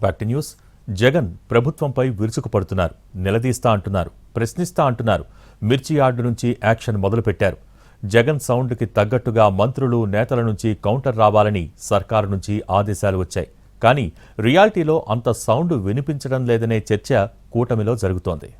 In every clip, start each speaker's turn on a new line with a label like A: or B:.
A: Back to news. Jagan ప్రభుత్వంపై విరుచుకుపడుతున్నారు. నిలదీస్తా అంటున్నారు. ప్రశ్నిస్తా అంటున్నారు. మిర్చి యార్డు నుంచి యాక్షన్ మొదలుపెట్టారు. జగన్ సౌండ్కి తగ్గట్టుగా మంత్రులు నేతల నుంచి కౌంటర్ రావాలని సర్కారు నుంచి ఆదేశాలు వచ్చాయి. కానీ రియాలిటీలో అంత సౌండ్ వినిపించడం లేదనే చర్చ కూటమిలో జరుగుతోంది.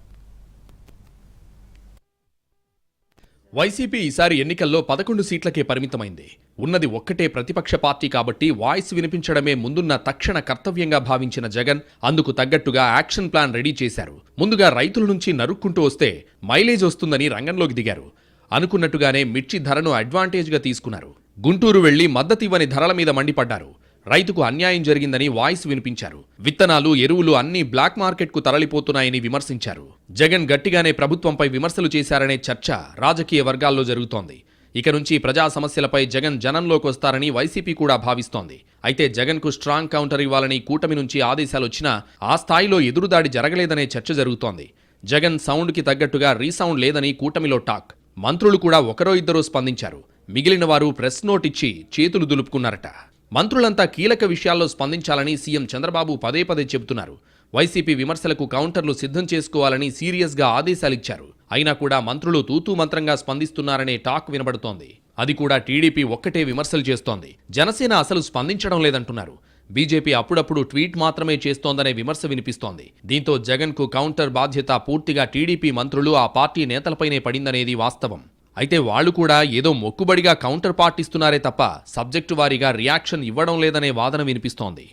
B: వైసీపీ ఈసారి ఎన్నికల్లో పదకొండు సీట్లకే పరిమితమైంది. ఉన్నది ఒక్కటే ప్రతిపక్ష పార్టీ కాబట్టి వాయిస్ వినిపించడమే ముందున్న తక్షణ కర్తవ్యంగా భావించిన జగన్ అందుకు తగ్గట్టుగా యాక్షన్ ప్లాన్ రెడీ చేశారు. ముందుగా రైతుల నుంచి నరుక్కుంటూ వస్తే మైలేజ్ వస్తుందని రంగంలోకి దిగారు. అనుకున్నట్టుగానే మిర్చి ధరను అడ్వాంటేజ్గా తీసుకున్నారు. గుంటూరు వెళ్ళి మద్దతివ్వని ధరల మీద మండిపడ్డారు. రైతుకు అన్యాయం జరిగిందని వాయిస్ వినిపించారు. విత్తనాలు ఎరువులు అన్నీ బ్లాక్ మార్కెట్కు తరలిపోతున్నాయని విమర్శించారు. జగన్ గట్టిగానే ప్రభుత్వంపై విమర్శలు చేశారనే చర్చ రాజకీయ వర్గాల్లో జరుగుతోంది. ఇక నుంచి ప్రజా సమస్యలపై జగన్ జనంలోకి వస్తారని వైసీపీ కూడా భావిస్తోంది. అయితే జగన్కు స్ట్రాంగ్ కౌంటర్ ఇవ్వాలని కూటమి నుంచి ఆదేశాలొచ్చినా ఆ స్థాయిలో ఎదురుదాడి జరగలేదనే చర్చ జరుగుతోంది. జగన్ సౌండ్కి తగ్గట్టుగా రీసౌండ్ లేదని కూటమిలో టాక్. మంత్రులు కూడా ఒకరో ఇద్దరో స్పందించారు. మిగిలిన వారు ప్రెస్ నోట్ ఇచ్చి చేతులు దులుపుకున్నారట. మంత్రులంతా కీలక విషయాల్లో స్పందించాలని సీఎం చంద్రబాబు పదే పదే చెబుతున్నారు. వైసీపీ విమర్శలకు కౌంటర్లు సిద్ధం చేసుకోవాలని సీరియస్గా ఆదేశాలిచ్చారు. అయినా కూడా మంత్రులు తూతూ మంత్రంగా స్పందిస్తున్నారనే టాక్ వినబడుతోంది. అది కూడా టీడీపీ ఒక్కటే విమర్శలు చేస్తోంది. జనసేన అసలు స్పందించడం లేదంటున్నారు. బీజేపీ అప్పుడప్పుడు ట్వీట్ మాత్రమే చేస్తోందనే విమర్శ వినిపిస్తోంది. దీంతో జగన్కు కౌంటర్ బాధ్యత పూర్తిగా టీడీపీ మంత్రులు ఆ పార్టీ నేతలపైనే పడిందనేది వాస్తవం. అయితే వాళ్ళు కూడా ఏదో మొక్కుబడిగా కౌంటర్ పార్ట్ ఇస్తున్నారే తప్ప సబ్జెక్టు వారీగా రియాక్షన్ ఇవ్వడం లేదనే వాదన వినిపిస్తోంది.